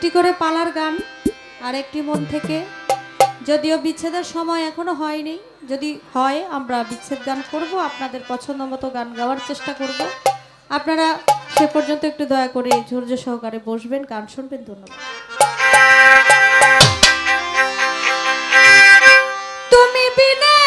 একটি করে পালার গান আর একটি মন থেকে। যদিও বিচ্ছেদের সময় এখনও হয়নি, যদি হয়, আমরা বিচ্ছেদ গান করব, আপনাদের পছন্দ মতো গান গাওয়ার চেষ্টা করব। আপনারা সে পর্যন্ত একটু দয়া করে ধৈর্য সহকারে বসবেন, গান শুনবেন, ধন্যবাদ। তুমি বিনা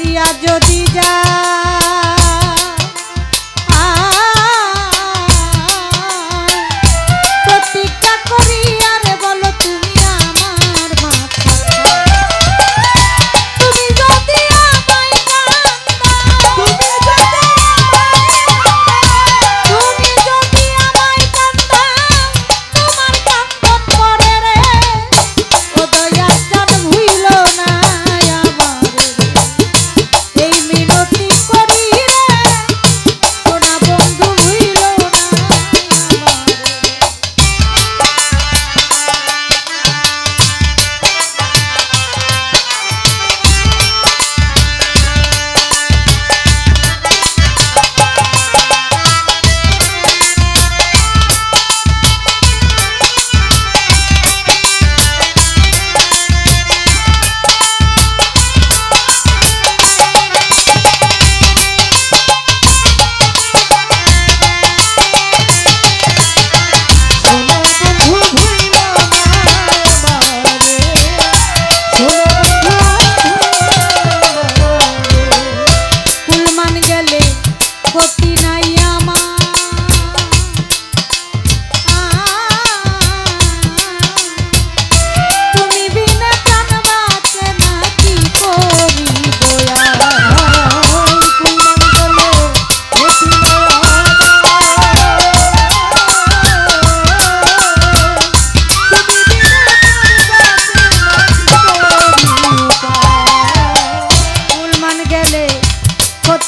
বাঁচিয়া যদি যায়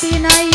Argentina y